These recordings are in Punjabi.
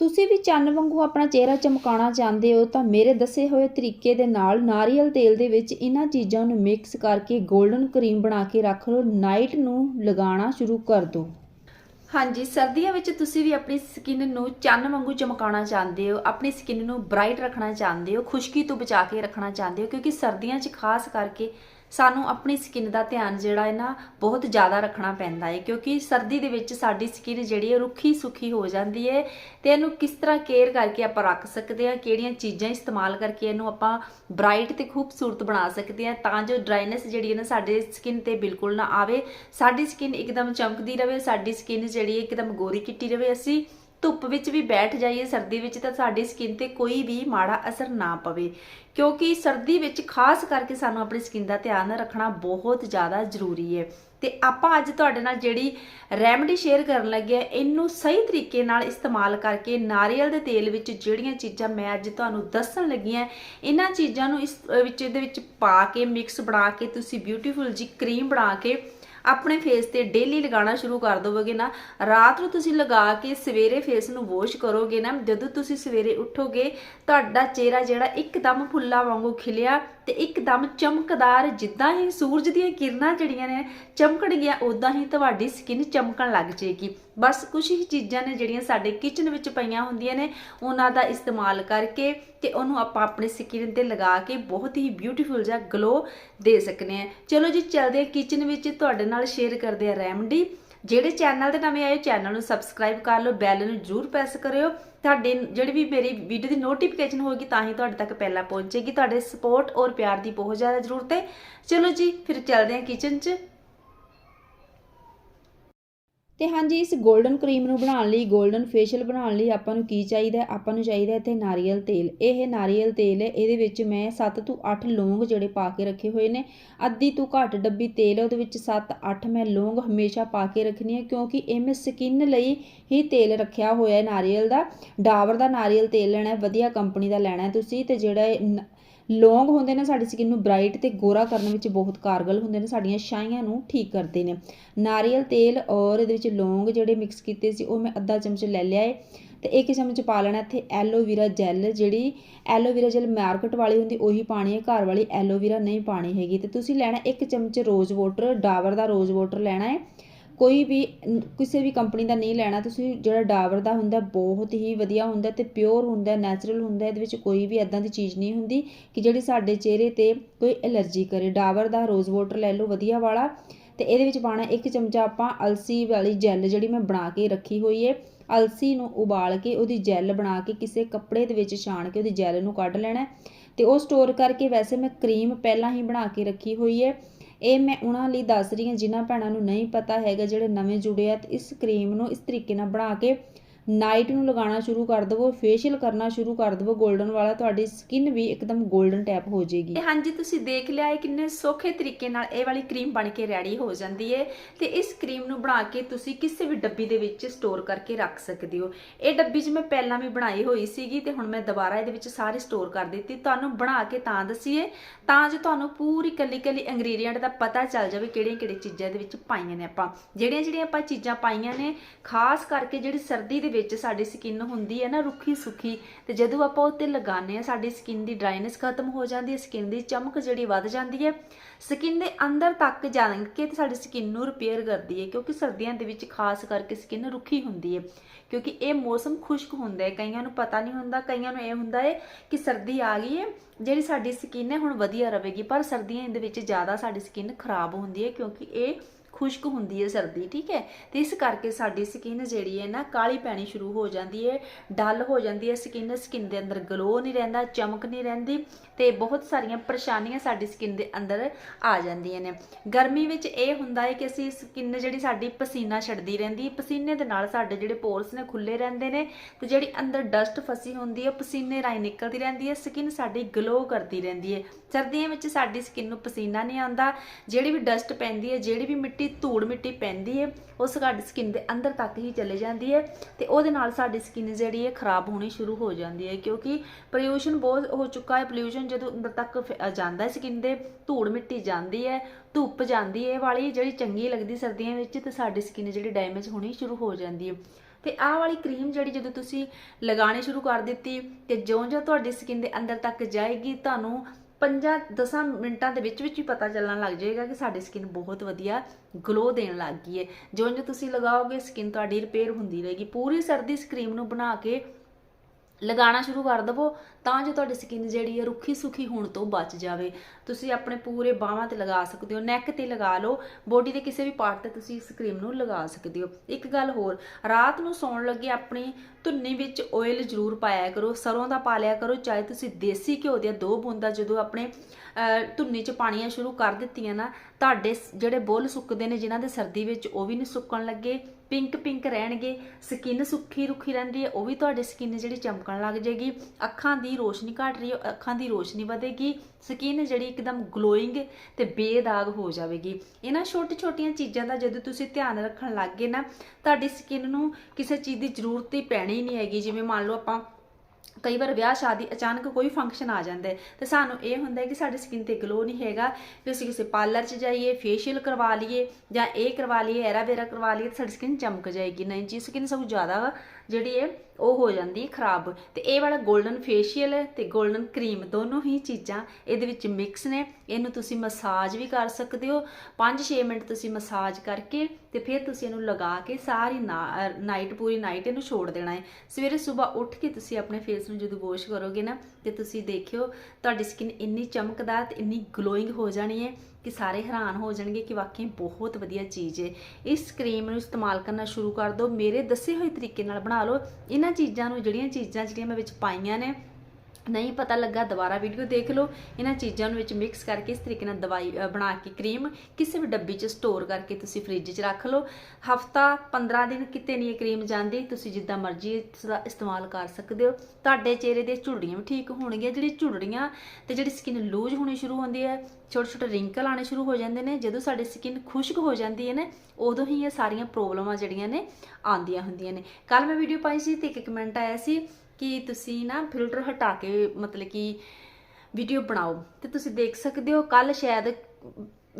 ਤੁਸੀਂ ਵੀ ਚੰਨ ਵਾਂਗੂ ਆਪਣਾ ਚਿਹਰਾ ਚਮਕਾਉਣਾ ਚਾਹੁੰਦੇ ਹੋ ਤਾਂ ਮੇਰੇ ਦੱਸੇ ਹੋਏ ਤਰੀਕੇ ਦੇ ਨਾਲ ਨਾਰੀਅਲ ਤੇਲ ਦੇ ਵਿੱਚ ਇਹਨਾਂ ਚੀਜ਼ਾਂ ਨੂੰ ਮਿਕਸ ਕਰਕੇ 골ਡਨ ਕਰੀਮ ਬਣਾ ਕੇ ਰੱਖ ਲਓ। ਨਾਈਟ ਨੂੰ ਲਗਾਉਣਾ ਸ਼ੁਰੂ ਕਰ ਦਿਓ। ਹਾਂਜੀ, ਸਰਦੀਆਂ ਵਿੱਚ ਤੁਸੀਂ ਵੀ ਆਪਣੀ ਸਕਿਨ ਨੂੰ ਚੰਨ ਵਾਂਗੂ ਚਮਕਾਉਣਾ ਚਾਹੁੰਦੇ ਹੋ, ਆਪਣੀ ਸਕਿਨ ਨੂੰ ਬ੍ਰਾਈਟ ਰੱਖਣਾ ਚਾਹੁੰਦੇ ਹੋ, ਖੁਸ਼ਕੀ ਤੋਂ ਬਚਾ ਕੇ ਰੱਖਣਾ ਚਾਹੁੰਦੇ ਹੋ, ਕਿਉਂਕਿ ਸਰਦੀਆਂ 'ਚ ਖਾਸ ਕਰਕੇ ਸਾਨੂੰ ਆਪਣੀ ਸਕਿਨ ਦਾ ਧਿਆਨ ਜਿਹੜਾ ਹੈ ਨਾ ਬਹੁਤ ਜ਼ਿਆਦਾ ਰੱਖਣਾ ਪੈਂਦਾ ਹੈ, ਕਿਉਂਕਿ ਸਰਦੀ ਦੇ ਵਿੱਚ ਸਾਡੀ ਸਕਿਨ ਜਿਹੜੀ ਹੈ ਰੁੱਖੀ ਸੁੱਖੀ ਹੋ ਜਾਂਦੀ ਹੈ ਤੇ ਇਹਨੂੰ ਕਿਸ ਤਰ੍ਹਾਂ ਕੇਅਰ ਕਰਕੇ ਆਪਾਂ ਰੱਖ ਸਕਦੇ ਹਾਂ, ਕਿਹੜੀਆਂ ਚੀਜ਼ਾਂ ਇਸਤੇਮਾਲ ਕਰਕੇ ਇਹਨੂੰ ਆਪਾਂ ਬ੍ਰਾਈਟ ਤੇ ਖੂਬਸੂਰਤ ਬਣਾ ਸਕਦੇ ਹਾਂ ਤਾਂ ਜੋ ਡਰਾਈਨੈਸ ਜਿਹੜੀ ਹੈ ਨਾ ਸਾਡੇ ਸਕਿਨ ਤੇ ਬਿਲਕੁਲ ਨਾ ਆਵੇ, ਸਾਡੀ ਸਕਿਨ ਇੱਕਦਮ ਚਮਕਦੀ ਰਹੇ, ਸਾਡੀ ਸਕਿਨ ਜਿਹੜੀ ਹੈ ਇੱਕਦਮ ਗੋਰੀ ਕਿੱਟੀ ਰਹੇ, ਅਸੀਂ ਧੁੱਪ ਵਿੱਚ ਵੀ ਬੈਠ ਜਾਈਏ, ਸਰਦੀ ਵਿੱਚ ਤਾਂ ਸਾਡੀ ਸਕਿਨ ਤੇ ਕੋਈ ਵੀ ਮਾੜਾ ਅਸਰ ਨਾ ਪਵੇ। ਕਿਉਂਕਿ ਸਰਦੀ ਵਿੱਚ ਖਾਸ ਕਰਕੇ ਸਾਨੂੰ ਆਪਣੀ ਸਕਿਨ ਦਾ ਧਿਆਨ ਰੱਖਣਾ ਬਹੁਤ ਜ਼ਿਆਦਾ ਜ਼ਰੂਰੀ ਹੈ। ਤੇ ਆਪਾਂ ਅੱਜ ਤੁਹਾਡੇ ਨਾਲ ਜਿਹੜੀ ਰੈਮਡੀ ਸ਼ੇਅਰ ਕਰਨ ਲੱਗੇ ਆ ਇਹਨੂੰ ਸਹੀ ਤਰੀਕੇ ਨਾਲ ਇਸਤੇਮਾਲ ਕਰਕੇ ਨਾਰੀਅਲ ਦੇ ਤੇਲ ਵਿੱਚ ਜਿਹੜੀਆਂ ਚੀਜ਼ਾਂ ਮੈਂ ਅੱਜ ਤੁਹਾਨੂੰ ਦੱਸਣ ਲੱਗੀ ਆ ਇਹਨਾਂ ਚੀਜ਼ਾਂ ਨੂੰ ਇਸ ਵਿੱਚ ਇਹਦੇ ਵਿੱਚ ਪਾ ਕੇ ਮਿਕਸ ਬਣਾ ਕੇ, ਤੁਸੀਂ ਬਿਊਟੀਫੁਲ ਜੀ ਕਰੀਮ ਬਣਾ ਕੇ ਆਪਣੇ ਫੇਸ ਤੇ ਡੇਲੀ ਲਗਾਉਣਾ ਸ਼ੁਰੂ ਕਰ ਦੋਗੇ ਨਾ, ਰਾਤ ਨੂੰ ਤੁਸੀਂ ਲਗਾ ਕੇ ਸਵੇਰੇ ਫੇਸ ਨੂੰ ਵਾਸ਼ ਕਰੋਗੇ ਨਾ, ਜਦੋਂ ਤੁਸੀਂ ਸਵੇਰੇ ਉੱਠੋਗੇ, ਤੁਹਾਡਾ ਚਿਹਰਾ ਜਿਹੜਾ ਇੱਕਦਮ ਫੁੱਲਾ ਵਾਂਗੂ ਖਿਲਿਆ ਤੇ ਇੱਕਦਮ ਚਮਕਦਾਰ ਜਿੱਦਾਂ ਹੀ ਸੂਰਜ ਦੀਆਂ ਕਿਰਨਾਂ ਜਿਹੜੀਆਂ ਨੇ ਚਮਕਣਗੀਆਂ ਉਦਾਂ ਹੀ ਤੁਹਾਡੀ ਸਕਿਨ ਚਮਕਣ ਲੱਗ ਜਾਏਗੀ। ਬਸ ਕੁਝ ਹੀ ਚੀਜ਼ਾਂ ਨੇ ਜਿਹੜੀਆਂ ਸਾਡੇ ਕਿਚਨ ਵਿੱਚ ਪਈਆਂ ਹੁੰਦੀਆਂ ਨੇ, ਉਹਨਾਂ ਦਾ ਇਸਤੇਮਾਲ ਕਰਕੇ ਤੇ ਉਹਨੂੰ ਆਪਾਂ ਆਪਣੀ ਸਕਿਨ ਤੇ ਲਗਾ ਕੇ ਬਹੁਤ ਹੀ ਬਿਊਟੀਫੁਲ ਜਿਹਾ ਗਲੋ ਦੇ ਸਕਨੇ ਆ। ਚਲੋ ਜੀ, ਚੱਲਦੇ ਆ ਕਿਚਨ ਵਿੱਚ। ਤੁਹਾਡੇ ਨਾਲ ਸ਼ੇਅਰ ਕਰਦੇ ਆ ਰੈਮਡੀ ਜਿਹੜੇ ਚੈਨਲ ਤੇ ਨਵੇਂ ਆਏ ਚੈਨਲ ਨੂੰ ਸਬਸਕ੍ਰਾਈਬ ਕਰ ਲਓ ਬੈਲ ਨੂੰ ਜਰੂਰ ਪ੍ਰੈਸ ਕਰਿਓ। ਤੁਹਾਡੇ ਜਿਹੜੀ ਵੀ ਮੇਰੀ ਵੀਡੀਓ ਦੀ ਨੋਟੀਫਿਕੇਸ਼ਨ ਹੋਏਗੀ, ਤਾਂ ਹੀ ਤੁਹਾਡੇ ਤੱਕ ਪਹਿਲਾਂ ਪਹੁੰਚੇਗੀ। ਤੁਹਾਡੇ ਸਪੋਰਟ ਔਰ ਪਿਆਰ ਦੀ ਬਹੁਤ ਜ਼ਿਆਦਾ ਜ਼ਰੂਰਤ ਹੈ। ਚਲੋ ਜੀ, ਫਿਰ ਚੱਲਦੇ ਹਾਂ ਕਿਚਨ 'ਚ। ਤੇ ਹਾਂਜੀ, ਇਸ 골ਡਨ ਕਰੀਮ ਨੂੰ ਬਣਾਉਣ ਲਈ 골ਡਨ ਫੇਸ਼ੀਅਲ ਬਣਾਉਣ ਲਈ ਆਪਾਂ ਨੂੰ ਕੀ ਚਾਹੀਦਾ ਆਪਾਂ ਨੂੰ ਚਾਹੀਦਾ ਇੱਥੇ ਨਾਰੀਅਲ ਤੇਲ। ਇਹ ਨਾਰੀਅਲ ਤੇਲ ਹੈ, ਇਹਦੇ ਵਿੱਚ ਮੈਂ 7 ਤੋਂ 8 ਲੌਂਗ ਜਿਹੜੇ ਪਾ ਕੇ ਰੱਖੇ ਹੋਏ ਨੇ। ਅੱਧੀ ਤੋਂ ਘੱਟ ਡੱਬੀ ਤੇਲ ਹੈ, ਉਹਦੇ ਵਿੱਚ 7-8 ਮੈਂ ਲੌਂਗ ਹਮੇਸ਼ਾ ਪਾ ਕੇ ਰੱਖਣੀ ਹੈ, ਕਿਉਂਕਿ ਇਹ ਮੈਂ ਸਕਿਨ ਲਈ ਹੀ ਤੇਲ ਰੱਖਿਆ ਹੋਇਆ ਹੈ ਨਾਰੀਅਲ ਦਾ। ਡਾਬਰ ਦਾ ਨਾਰੀਅਲ ਤੇਲ ਲੈਣਾ ਵਧੀਆ ਕੰਪਨੀ ਦਾ ਲੈਣਾ ਤੁਸੀਂ ਤੇ ਜਿਹੜਾ ਲੌਂਗ ਹੁੰਦੇ ਨੇ, ਸਾਡੀ ਸਕਿਨ ਨੂੰ ਬ੍ਰਾਈਟ ਤੇ ਗੋਰਾ ਕਰਨ ਵਿੱਚ ਬਹੁਤ ਕਾਰਗਲ ਹੁੰਦੇ ਨੇ, ਸਾਡੀਆਂ ਛਾਈਆਂ ਨੂੰ ਠੀਕ ਕਰਦੇ ਨੇ। ਨਾਰੀਅਲ ਤੇਲ ਔਰ ਇਹਦੇ ਵਿੱਚ ਲੌਂਗ ਜਿਹੜੇ ਮਿਕਸ ਕੀਤੇ ਸੀ, ਉਹ ਮੈਂ ਅੱਧਾ ਚਮਚ ਲੈ ਲਿਆ ਏ ਤੇ ਇੱਕ ਚਮਚ ਪਾ ਲੈਣਾ ਇੱਥੇ ਐਲੋਵੀਰਾ ਜੈਲ ਜਿਹੜੀ ਐਲੋਵੀਰਾ ਜੈਲ ਮਾਰਕੀਟ ਵਾਲੀ ਹੁੰਦੀ, ਉਹੀ ਪਾਣੀ ਹੈ। ਘਰ ਵਾਲੀ ਐਲੋਵੀਰਾ ਨਹੀਂ ਪਾਣੀ ਹੈਗੀ ਤੇ ਤੁਸੀਂ ਲੈਣਾ ਇੱਕ ਚਮਚ ਰੋਜ਼ ਵਾਟਰ ਡਾਵਰ ਦਾ ਰੋਜ਼ ਵਾਟਰ ਲੈਣਾ ਹੈ ਕੋਈ ਵੀ, ਕਿਸੇ ਵੀ ਕੰਪਨੀ ਦਾ ਨਹੀਂ ਲੈਣਾ, ਤੁਸੀਂ ਜਿਹੜਾ ਡਾਬਰ ਦਾ ਹੁੰਦਾ, ਬਹੁਤ ਹੀ ਵਧੀਆ ਹੁੰਦਾ ਤੇ ਪਿਓਰ ਹੁੰਦਾ ਨੈਚੁਰਲ ਹੁੰਦਾ, ਇਹਦੇ ਵਿੱਚ ਕੋਈ ਵੀ ਐਦਾਂ ਦੀ ਚੀਜ਼ ਨਹੀਂ ਹੁੰਦੀ ਕਿ ਜਿਹੜੀ ਸਾਡੇ ਚਿਹਰੇ ਤੇ ਕੋਈ ਐਲਰਜੀ ਕਰੇ। ਡਾਬਰ ਦਾ ਰੋਜ਼ ਵਾਟਰ ਲੈ ਲਓ, ਵਧੀਆ ਵਾਲਾ। ਤੇ ਇਹਦੇ ਵਿੱਚ ਪਾਣਾ ਇੱਕ ਚਮਚਾ ਆਪਾਂ ਅਲਸੀ ਵਾਲੀ ਜੈਲ ਜਿਹੜੀ ਮੈਂ ਬਣਾ ਕੇ ਰੱਖੀ ਹੋਈ ਏ। ਅਲਸੀ ਨੂੰ ਉਬਾਲ ਕੇ ਉਹਦੀ ਜੈਲ ਬਣਾ ਕੇ ਕਿਸੇ ਕੱਪੜੇ ਦੇ ਵਿੱਚ ਛਾਣ ਕੇ ਉਹਦੀ ਜੈਲ ਨੂੰ ਕੱਢ ਲੈਣਾ। ਹੈ ਤੇ ਉਹ ਸਟੋਰ ਕਰਕੇ ਵੈਸੇ ਮੈਂ ਕਰੀਮ ਪਹਿਲਾਂ ਹੀ ਬਣਾ ਕੇ ਰੱਖੀ ਹੋਈ ਹੈ ਇਹ ਮੈਂ ਉਹਨਾਂ ਲਈ ਦੱਸ ਰਹੀ ਹਾਂ ਜਿਨ੍ਹਾਂ ਭੈਣਾਂ ਨੂੰ ਨਹੀਂ ਪਤਾ ਹੈਗਾ ਜਿਹੜੇ ਨਵੇਂ ਜੁੜੇ ਆ, ਤੇ ਇਸ ਕਰੀਮ ਨੂੰ ਇਸ ਤਰੀਕੇ ਨਾਲ ਬਣਾ ਕੇ ਨਾਈਟ ਨੂੰ ਲਗਾਉਣਾ ਸ਼ੁਰੂ ਕਰ ਦਵੋ ਫੇਸ਼ੀਅਲ ਕਰਨਾ ਸ਼ੁਰੂ ਕਰ ਦਵੋ 골ਡਨ ਵਾਲਾ, ਤੁਹਾਡੀ ਸਕਿਨ ਵੀ ਇੱਕਦਮ 골ਡਨ ਟੈਪ ਹੋ ਜਾਏਗੀ। ਹਾਂਜੀ, ਤੁਸੀਂ ਦੇਖ ਲਿਆ ਹੈ ਕਿੰਨੇ ਸੌਖੇ ਤਰੀਕੇ ਨਾਲ ਇਹ ਵਾਲੀ ਕਰੀਮ ਬਣ ਕੇ ਰੈਡੀ ਹੋ ਜਾਂਦੀ ਹੈ ਤੇ ਇਸ ਕਰੀਮ ਨੂੰ ਬਣਾ ਕੇ ਤੁਸੀਂ ਕਿਸੇ ਵੀ ਡੱਬੀ ਦੇ ਵਿੱਚ ਸਟੋਰ ਕਰਕੇ ਰੱਖ ਸਕਦੇ ਹੋ। ਇਹ ਡੱਬੀ 'ਚ ਮੈਂ ਪਹਿਲਾਂ ਵੀ ਬਣਾਈ ਹੋਈ ਸੀਗੀ ਤੇ ਹੁਣ ਮੈਂ ਦੁਬਾਰਾ ਇਹਦੇ ਵਿੱਚ ਸਾਰੇ ਸਟੋਰ ਕਰ ਦਿੱਤੀ। ਤੁਹਾਨੂੰ ਬਣਾ ਕੇ ਤਾਂ ਦਸੀਏ, ਤਾਂ ਜੋ ਤੁਹਾਨੂੰ ਪੂਰੀ ਕੱਲੀ ਕੱਲੀ ਇੰਗਰੀਡੀਐਂਟ ਦਾ ਪਤਾ ਚੱਲ ਜਾਵੇ ਕਿਹੜੀਆਂ ਕਿਹੜੀਆਂ ਚੀਜ਼ਾਂ ਇਹਦੇ ਵਿੱਚ ਪਾਈਆਂ ਨੇ ਆਪਾਂ। ਜਿਹੜੀਆਂ ਜਿਹੜੀਆਂ ਆਪਾਂ ਚੀਜ਼ਾਂ ਪਾਈਆਂ ਨੇ, ਖਾਸ ਕਰਕੇ ਜਿਹੜੀ ਸਰਦੀ ਦੇ ਵਿੱਚ ਸਾਡੀ ਸਕਿਨ ਹੁੰਦੀ ਹੈ ਨਾ ਰੁੱਖੀ ਸੁੱਖੀ, ਤੇ ਜਦੋਂ ਆਪਾਂ ਉੱਤੇ ਲਗਾਉਂਦੇ ਆ ਸਾਡੀ ਸਕਿਨ ਦੀ ਡਰਾਈਨੈਸ ਖਤਮ ਹੋ ਜਾਂਦੀ ਹੈ, ਸਕਿਨ ਦੀ ਚਮਕ ਜਿਹੜੀ ਵੱਧ ਜਾਂਦੀ ਹੈ, ਸਕਿਨ ਦੇ ਅੰਦਰ ਤੱਕ ਜਾਣ ਕੇ ਤੇ ਸਾਡੀ ਸਕਿਨ ਨੂੰ ਰਿਪੇਅਰ ਕਰਦੀ ਹੈ, ਕਿਉਂਕਿ ਸਰਦੀਆਂ ਦੇ ਵਿੱਚ ਖਾਸ ਕਰਕੇ ਸਕਿਨ ਰੁੱਖੀ ਹੁੰਦੀ ਹੈ, ਕਿਉਂਕਿ ਇਹ ਮੌਸਮ ਖੁਸ਼ਕ ਹੁੰਦਾ ਹੈ, ਕਈਆਂ ਨੂੰ ਪਤਾ ਨਹੀਂ ਹੁੰਦਾ, ਕਈਆਂ ਨੂੰ ਇਹ ਹੁੰਦਾ ਹੈ ਕਿ ਸਰਦੀ ਆ ਗਈ ਹੈ, ਜਿਹੜੀ ਸਾਡੀ ਸਕਿਨ ਹੈ ਹੁਣ ਵਧੀਆ ਰਹੇਗੀ, ਪਰ ਸਰਦੀਆਂ ਦੇ ਵਿੱਚ ਜ਼ਿਆਦਾ ਸਾਡੀ ਸਕਿਨ ਖਰਾਬ ਹੁੰਦੀ ਹੈ, ਕਿਉਂਕਿ ਇਹ ਖੁਸ਼ਕ ਹੁੰਦੀ ਹੈ ਸਰਦੀ, ਠੀਕ ਹੈ? ਤੇ ਇਸ ਕਰਕੇ ਸਾਡੀ ਸਕਿਨ ਜਿਹੜੀ ਹੈ ਨਾ ਕਾਲੀ ਪੈਣੀ ਸ਼ੁਰੂ ਹੋ ਜਾਂਦੀ ਹੈ, ਡਲ ਹੋ ਜਾਂਦੀ ਹੈ ਸਕਿਨ ਸਕਿਨ ਦੇ ਅੰਦਰ ਗਲੋ ਨਹੀਂ ਰਹਿੰਦਾ, ਚਮਕ ਨਹੀਂ ਰਹਿੰਦੀ ਤੇ ਬਹੁਤ ਸਾਰੀਆਂ ਪਰੇਸ਼ਾਨੀਆਂ ਸਾਡੀ ਸਕਿਨ ਦੇ ਅੰਦਰ ਆ ਜਾਂਦੀਆਂ ਨੇ। ਗਰਮੀ ਵਿੱਚ ਇਹ ਹੁੰਦਾ ਹੈ ਕਿ ਅਸੀਂ ਸਕਿਨ ਜਿਹੜੀ ਸਾਡੀ ਪਸੀਨਾ ਛੱਡਦੀ ਰਹਿੰਦੀ ਹੈ ਪਸੀਨੇ ਦੇ ਨਾਲ ਸਾਡੇ ਜਿਹੜੇ ਪੋਰਸ ਨੇ ਖੁੱਲੇ ਰਹਿੰਦੇ ਨੇ ਤੇ ਜਿਹੜੀ ਅੰਦਰ ਡਸਟ ਫਸੀ ਹੁੰਦੀ ਹੈ ਪਸੀਨੇ ਰਾਹੀਂ ਨਿਕਲਦੀ ਰਹਿੰਦੀ ਹੈ ਸਕਿਨ ਸਾਡੀ ਗਲੋ ਕਰਦੀ ਰਹਿੰਦੀ ਹੈ। ਸਰਦੀਆਂ ਵਿੱਚ ਸਾਡੀ ਸਕਿਨ ਨੂੰ ਪਸੀਨਾ ਨਹੀਂ ਆਉਂਦਾ, ਜਿਹੜੀ ਵੀ ਡਸਟ ਪੈਂਦੀ ਹੈ, ਜਿਹੜੀ ਵੀ ਮਿੱਟੀ ਧੂੜ ਮਿੱਟੀ ਪੈਂਦੀ ਹੈ ਉਹ ਸਾਡੀ ਸਕਿਨ ਦੇ ਅੰਦਰ ਤੱਕ ਹੀ ਚਲੇ ਜਾਂਦੀ ਹੈ ਤੇ ਉਹਦੇ ਨਾਲ ਸਾਡੀ ਸਕਿਨ ਜਿਹੜੀ ਹੈ ਖਰਾਬ ਹੋਣੀ ਸ਼ੁਰੂ ਹੋ ਜਾਂਦੀ ਹੈ ਕਿਉਂਕਿ ਪੋਲਿਊਸ਼ਨ ਬਹੁਤ ਹੋ ਚੁੱਕਾ ਹੈ ਪੋਲਿਊਸ਼ਨ ਜਦੋਂ ਅੰਦਰ ਤੱਕ ਜਾਂਦਾ ਹੈ ਸਕਿਨ ਦੇ, ਧੂੜ ਮਿੱਟੀ ਜਾਂਦੀ ਹੈ ਧੁੱਪ ਜਾਂਦੀ ਹੈ ਵਾਲੀ ਜਿਹੜੀ ਚੰਗੀ ਲੱਗਦੀ ਸਰਦੀਆਂ ਵਿੱਚ ਤੇ ਸਾਡੀ ਸਕਿਨ ਜਿਹੜੀ ਡੈਮੇਜ ਹੋਣੀ ਸ਼ੁਰੂ ਹੋ ਜਾਂਦੀ ਹੈ ਤੇ ਆਹ ਵਾਲੀ ਕਰੀਮ ਜਿਹੜੀ ਜਦੋਂ ਤੁਸੀਂ ਲਗਾਉਣੀ ਸ਼ੁਰੂ ਕਰ ਦਿੱਤੀ ਤੇ ਜਿਉਂ-ਜਿਉਂ ਤੁਹਾਡੀ ਸਕਿਨ ਦੇ ਅੰਦਰ ਤੱਕ ਜਾਏਗੀ, ਤੁਹਾਨੂੰ 5-10 ਮਿੰਟਾਂ ਦੇ ਵਿੱਚ ਵਿੱਚ ਹੀ ਪਤਾ ਚੱਲਣ ਲੱਗ ਜਾਏਗਾ ਕਿ ਸਾਡੀ ਸਕਿਨ ਬਹੁਤ ਵਧੀਆ ਗਲੋ ਦੇਣ ਲੱਗ ਗਈ ਹੈ। ਜਿਉਂ-ਜਿਉਂ ਤੁਸੀਂ ਲਗਾਓਗੇ ਸਕਿਨ ਤੁਹਾਡੀ ਰਿਪੇਅਰ ਹੁੰਦੀ ਰਹੇਗੀ। ਪੂਰੀ ਸਰਦੀ ਇਸ ਕਰੀਮ ਨੂੰ ਬਣਾ ਕੇ ਲਗਾਉਣਾ ਸ਼ੁਰੂ ਕਰ ਦਵੋ ਤਾਂ ਜੋ ਤੁਹਾਡੀ ਸਕਿਨ ਜਿਹੜੀ ਹੈ ਰੁੱਖੀ ਸੁੱਖੀ ਹੋਣ ਤੋਂ ਬਚ ਜਾਵੇ। ਤੁਸੀਂ ਆਪਣੇ ਪੂਰੇ ਬਾਹਾਂ ਤੇ ਲਗਾ ਸਕਦੇ ਹੋ ਨੈਕ ਤੇ ਲਗਾ ਲਓ ਬੋਡੀ ਦੇ ਕਿਸੇ ਵੀ ਪਾਰਟ ਤੇ ਤੁਸੀਂ ਇਸ ਕਰੀਮ ਨੂੰ ਲਗਾ ਸਕਦੇ ਹੋ। ਇੱਕ ਗੱਲ ਹੋਰ ਰਾਤ ਨੂੰ ਸੌਣ ਲੱਗੇ ਆਪਣੀ ਧੁੰਨੀ ਵਿੱਚ ਆਇਲ ਜ਼ਰੂਰ ਪਾਇਆ ਕਰੋ ਸਰੋਂ ਦਾ ਪਾ ਲਿਆ ਕਰੋ ਚਾਹੇ ਤੁਸੀਂ ਦੇਸੀ ਘਿਓ ਦੀਆਂ ਦੋ ਬੂੰਦਾਂ ਜਦੋਂ ਆਪਣੇ ਅਹ, ਧੁੰਨੀ ਚ ਪਾਣੀਆਂ ਸ਼ੁਰੂ ਕਰ ਦਿੱਤੀਆਂ ਨਾ ਤੁਹਾਡੇ ਜਿਹੜੇ ਬੁੱਲ ਸੁੱਕਦੇ ਨੇ ਜਿਨ੍ਹਾਂ ਦੇ ਸਰਦੀ ਵਿੱਚ ਉਹ ਵੀ ਨਹੀਂ ਸੁੱਕਣ ਲੱਗੇ, ਪਿੰਕ ਪਿੰਕ ਰਹਿਣਗੇ, ਸਕਿਨ ਸੁੱਕੀ ਰੁੱਖੀ ਰਹਿੰਦੀ ਹੈ, ਉਹ ਵੀ ਤੁਹਾਡੇ ਸਕਿਨ ਜਿਹੜੀ ਚਮਕਣ ਲੱਗ ਜਾਏਗੀ, ਅੱਖਾਂ ਦੀ ਰੋਸ਼ਨੀ ਘਟ ਰਹੀ ਹੈ ਅੱਖਾਂ ਦੀ ਰੋਸ਼ਨੀ ਵਧੇਗੀ, ਸਕਿਨ ਜਿਹੜੀ ਇੱਕਦਮ ਗਲੋਇੰਗ ਤੇ ਬੇਦਾਗ ਹੋ ਜਾਵੇਗੀ। ਇਹਨਾਂ ਛੋਟੀ ਛੋਟੀਆਂ ਚੀਜ਼ਾਂ ਦਾ ਜਦੋਂ ਤੁਸੀਂ ਧਿਆਨ ਰੱਖਣ ਲੱਗ ਗਏ ਨਾ, ਤੁਹਾਡੀ ਸਕਿਨ ਨੂੰ ਕਿਸੇ ਚੀਜ਼ ਦੀ ਜ਼ਰੂਰਤ ਹੀ ਪੈਣੀ ਨਹੀਂ ਹੈਗੀ, ਜਿਵੇਂ ਮੰਨ ਲਓ ਆਪਾਂ ਕਈ ਵਾਰ ਵਿਆਹ ਸ਼ਾਦੀ ਅਚਾਨਕ ਕੋਈ ਫੰਕਸ਼ਨ ਆ ਜਾਂਦਾ ਹੈ ਤੇ ਸਾਨੂੰ ਇਹ ਹੁੰਦਾ ਕਿ ਸਾਡੀ ਸਕਿਨ ਤੇ ਗਲੋ ਨਹੀਂ ਹੈਗਾ, ਵੀ ਅਸੀਂ ਕਿਸੇ ਪਾਰਲਰ 'ਚ ਜਾਈਏ ਫੇਸ਼ੀਅਲ ਕਰਵਾ ਲਈਏ ਜਾਂ ਇਹ ਕਰਵਾ ਲਈਏ ਐਰਾਵੇਰਾ ਕਰਵਾ ਲਈਏ, ਤੇ ਸਾਡੀ ਸਕਿਨ ਚਮਕ ਜਾਏਗੀ। ਨਹੀਂ ਜੀ ਸਕਿਨ ਸਭ ਜ਼ਿਆਦਾ ਜਿਹੜੀ ਹੈ ਉਹ ਹੋ ਜਾਂਦੀ ਹੈ ਖਰਾਬ। ਤੇ ਇਹ ਵਾਲਾ 골ਡਨ ਫੇਸ਼ੀਅਲ ਤੇ 골ਡਨ ਕਰੀਮ ਦੋਨੋਂ ਹੀ ਚੀਜ਼ਾਂ ਇਹਦੇ ਵਿੱਚ ਮਿਕਸ ਨੇ। ਇਹਨੂੰ ਤੁਸੀਂ ਮਸਾਜ ਵੀ ਕਰ ਸਕਦੇ ਹੋ। 5-6 ਮਿੰਟ ਤੁਸੀਂ ਮਸਾਜ ਕਰਕੇ ਤੇ ਫਿਰ ਤੁਸੀਂ ਇਹਨੂੰ ਲਗਾ ਕੇ ਸਾਰੀ ਨਾਈਟ ਪੂਰੀ ਨਾਈਟ ਇਹਨੂੰ ਛੋੜ ਦੇਣਾ ਹੈ। ਸਵੇਰੇ ਸਵੇਰ ਉੱਠ ਕੇ ਤੁਸੀਂ ਆਪਣੇ ਫੇਸ ਨੂੰ ਜਦੋਂ ਵਾਸ਼ ਕਰੋਗੇ ਨਾ ਤੇ ਤੁਸੀਂ ਦੇਖਿਓ, ਤੁਹਾਡੀ ਸਕਿਨ ਇੰਨੀ ਚਮਕਦਾਰ ਤੇ ਇੰਨੀ ਗਲੋਇੰਗ ਹੋ ਜਾਣੀ ਹੈ। ਕਿ ਸਾਰੇ ਹੈਰਾਨ ਹੋ ਜਾਣਗੇ ਕਿ ਵਾਕਈ ਬਹੁਤ ਵਧੀਆ ਚੀਜ਼ ਹੈ ਇਸ ਕਰੀਮ ਨੂੰ ਇਸਤੇਮਾਲ ਕਰਨਾ ਸ਼ੁਰੂ ਕਰ ਦਿਓ। ਮੇਰੇ ਦੱਸੇ ਹੋਏ ਤਰੀਕੇ ਨਾਲ ਬਣਾ ਲਓ। ਇਹਨਾਂ ਚੀਜ਼ਾਂ ਨੂੰ, ਜਿਹੜੀਆਂ ਚੀਜ਼ਾਂ, ਜਿਹੜੀਆਂ ਮੈਂ ਵਿੱਚ ਪਾਈਆਂ ਨੇ ਨਹੀਂ ਪਤਾ ਲੱਗਾ, ਦੁਬਾਰਾ ਵੀਡੀਓ ਦੇਖ ਲਓ। ਇਹਨਾਂ ਚੀਜ਼ਾਂ ਨੂੰ ਵਿੱਚ ਮਿਕਸ ਕਰਕੇ ਇਸ ਤਰੀਕੇ ਨਾਲ ਦਵਾਈ ਬਣਾ ਕੇ ਕਰੀਮ ਕਿਸੇ ਵੀ ਡੱਬੀ 'ਚ ਸਟੋਰ ਕਰਕੇ ਤੁਸੀਂ ਫ੍ਰਿਜ 'ਚ ਰੱਖ ਲਓ। ਹਫਤਾ 15 ਦਿਨ ਕਿਤੇ ਨਹੀਂ ਇਹ ਕਰੀਮ ਜਾਂਦੀ, ਤੁਸੀਂ ਜਿੱਦਾਂ ਮਰਜ਼ੀ ਇਸ ਦਾ ਇਸਤੇਮਾਲ ਕਰ ਸਕਦੇ ਹੋ। ਤੁਹਾਡੇ ਚਿਹਰੇ ਦੇ ਝੁਰੜੀਆਂ ਵੀ ਠੀਕ ਹੋਣਗੀਆਂ, ਜਿਹੜੀ ਝੁਰੜੀਆਂ ਤੇ ਜਿਹੜੀ ਸਕਿਨ ਲੂਜ਼ ਹੋਣੀ ਸ਼ੁਰੂ ਹੁੰਦੀ ਹੈ ਛੋਟੇ ਛੋਟੇ ਰਿੰਕਲ ਆਣੇ ਸ਼ੁਰੂ ਹੋ ਜਾਂਦੇ ਨੇ, ਜਦੋਂ ਸਾਡੀ ਸਕਿਨ ਖੁਸ਼ਕ ਹੋ ਜਾਂਦੀ ਹੈ ਨਾ, ਉਦੋਂ ਹੀ ਇਹ ਸਾਰੀਆਂ ਪ੍ਰੋਬਲਮਾਂ ਜਿਹੜੀਆਂ ਨੇ ਆਉਂਦੀਆਂ ਹੁੰਦੀਆਂ ਨੇ। ਕੱਲ ਮੈਂ ਵੀਡੀਓ ਪਾਈ ਸੀ ਤੇ ਇੱਕ ਕਮੈਂਟ ਆਇਆ ਸੀ ਕਿ ਤੁਸੀਂ ਨਾ ਫਿਲਟਰ ਹਟਾ ਕੇ ਮਤਲਬ ਕਿ ਵੀਡੀਓ ਬਣਾਓ। ਤੇ ਤੁਸੀਂ ਦੇਖ ਸਕਦੇ ਹੋ ਕੱਲ ਸ਼ਾਇਦ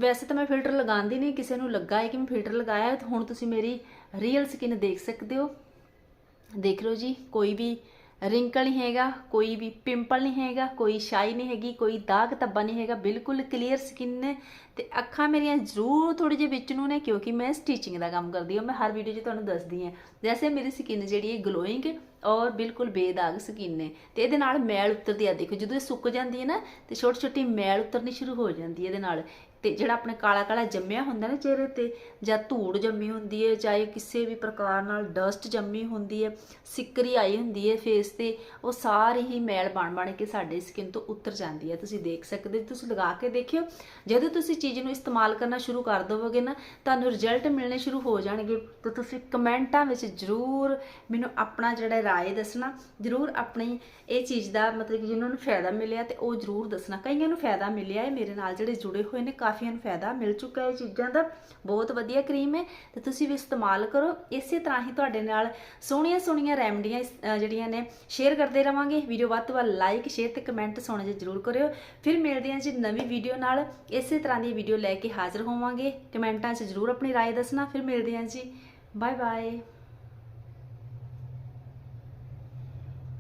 ਵੈਸੇ ਤਾਂ ਮੈਂ ਫਿਲਟਰ ਲਗਾਉਂਦੀ ਨਹੀਂ ਕਿਸੇ ਨੂੰ ਲੱਗਾ ਹੈ ਕਿ ਮੈਂ ਫਿਲਟਰ ਲਗਾਇਆ ਹੈ, ਹੁਣ ਤੁਸੀਂ ਮੇਰੀ ਰੀਅਲ ਸਕਿਨ ਦੇਖ ਸਕਦੇ ਹੋ। ਦੇਖ ਲਓ ਜੀ ਕੋਈ ਵੀ ਰਿੰਕਲ ਨਹੀਂ ਹੈਗਾ ਕੋਈ ਵੀ ਪਿੰਪਲ ਨਹੀਂ ਹੈਗਾ ਕੋਈ ਸ਼ਾਈ ਨਹੀਂ ਹੈਗੀ ਕੋਈ ਦਾਗ ਧੱਬਾ ਨਹੀਂ ਹੈਗਾ ਬਿਲਕੁਲ ਕਲੀਅਰ ਸਕਿਨ ਨੇ। ਤੇ ਅੱਖਾਂ ਮੇਰੀਆਂ ਜ਼ਰੂਰ ਥੋੜੀ ਜਿਹੀ ਵਿੱਚ ਨੂੰ ਨੇ ਕਿਉਂਕਿ ਮੈਂ ਸਟੀਚਿੰਗ ਦਾ ਕੰਮ ਕਰਦੀ ਹਾਂ ਮੈਂ ਹਰ ਵੀਡੀਓ 'ਚ ਤੁਹਾਨੂੰ ਦੱਸਦੀ ਹਾਂ। ਵੈਸੇ ਮੇਰੀ ਸਕਿਨ ਜਿਹੜੀ ਹੈ ਗਲੋਇੰਗ ਔਰ ਬਿਲਕੁਲ ਬੇਦਾਗ ਸਕਿਨ ਨੇ। ਤੇ ਇਹਦੇ ਨਾਲ ਮੈਲ ਉਤਰਦੀ ਆ, ਦੇਖੋ ਜਦੋਂ ਇਹ ਸੁੱਕ ਜਾਂਦੀ ਹੈ ਨਾ, ਤੇ ਛੋਟੀ ਛੋਟੀ ਮੈਲ ਉਤਰਨੀ ਸ਼ੁਰੂ ਹੋ ਜਾਂਦੀ ਹੈ ਇਹਦੇ ਨਾਲ। ਤੇ ਜਿਹੜਾ ਆਪਣੇ ਕਾਲਾ ਕਾਲਾ ਜੰਮਿਆ ਹੁੰਦਾ ਨਾ ਚਿਹਰੇ ਤੇ ਜਾਂ ਧੂੜ ਜੰਮੀ ਹੁੰਦੀ ਹੈ ਚਾਹੇ ਕਿਸੇ ਵੀ ਪ੍ਰਕਾਰ ਨਾਲ ਡਸਟ ਜੰਮੀ ਹੁੰਦੀ ਹੈ ਸਿੱਕਰੀ ਆਈ ਹੁੰਦੀ ਹੈ ਫੇਸ ਤੇ ਉਹ ਸਾਰੀ ਹੀ ਮੈਲ ਬਣ ਬਣ ਕੇ ਸਾਡੇ ਸਕਿਨ ਤੋਂ ਉਤਰ ਜਾਂਦੀ ਹੈ। ਤੁਸੀਂ ਦੇਖ ਸਕਦੇ ਹੋ, ਤੁਸੀਂ ਲਗਾ ਕੇ ਦੇਖਿਓ। ਜਦੋਂ ਤੁਸੀਂ ਚੀਜ਼ ਨੂੰ ਇਸਤੇਮਾਲ ਕਰਨਾ ਸ਼ੁਰੂ ਕਰ ਦੋਗੇ ਨਾ ਤੁਹਾਨੂੰ ਰਿਜ਼ਲਟ ਮਿਲਣੇ ਸ਼ੁਰੂ ਹੋ ਜਾਣਗੇ। ਤੇ ਤੁਸੀਂ ਕਮੈਂਟਾਂ ਵਿੱਚ ਜ਼ਰੂਰ ਮੈਨੂੰ ਆਪਣਾ ਜਿਹੜਾ ਰਾਏ ਦੱਸਣਾ ਜ਼ਰੂਰ ਆਪਣੀ ਇਹ ਚੀਜ਼ ਦਾ ਮਤਲਬ ਕਿ ਜਿਨ੍ਹਾਂ ਨੂੰ ਫਾਇਦਾ ਮਿਲਿਆ ਤੇ ਉਹ ਜ਼ਰੂਰ ਦੱਸਣਾ। ਕਈਆਂ ਨੂੰ ਫਾਇਦਾ ਮਿਲਿਆ ਹੈ ਮੇਰੇ ਨਾਲ ਜਿਹੜੇ ਜੁੜੇ ਹੋਏ ਨੇ ਕਾਫੀਆਂ ਨੂੰ ਫਾਇਦਾ ਮਿਲ ਚੁੱਕਾ ਹੈ ਇਹ ਚੀਜ਼ਾਂ ਦਾ ਬਹੁਤ ਵਧੀਆ ਕਰੀਮ ਹੈ ਤੇ ਤੁਸੀਂ ਵੀ ਇਸਤੇਮਾਲ ਕਰੋ ਇਸੇ ਤਰ੍ਹਾਂ ਹੀ ਤੁਹਾਡੇ ਨਾਲ ਸੋਹਣੀਆਂ ਸੋਹਣੀਆਂ ਰੈਮਡੀਆਂ ਇਸ- ਅਹ ਜਿਹੜੀਆਂ ਨੇ ਸ਼ੇਅਰ ਕਰਦੇ ਰਵਾਂਗੇ ਵੀਡੀਓ ਵੱਧ ਤੋਂ ਵੱਧ ਲਾਈਕ ਸ਼ੇਅਰ ਤੇ ਕਮੈਂਟ ਸੋਹਣੇ ਜਿਹੇ ਜ਼ਰੂਰ ਕਰਿਓ ਫਿਰ ਮਿਲਦੇ ਹਾਂ ਜੀ ਨਵੀਂ ਵੀਡੀਓ ਨਾਲ ਇਸੇ ਤਰ੍ਹਾਂ ਦੀ ਵੀਡੀਓ ਲੈ ਕੇ ਹਾਜ਼ਰ ਹੋਵਾਂਗੇ ਕਮੈਂਟਾਂ 'ਚ ਜ਼ਰੂਰ ਆਪਣੀ رائے ਦੱਸਣਾ ਫਿਰ ਮਿਲਦੇ ਹਾਂ ਜੀ ਬਾਏ ਬਾਏ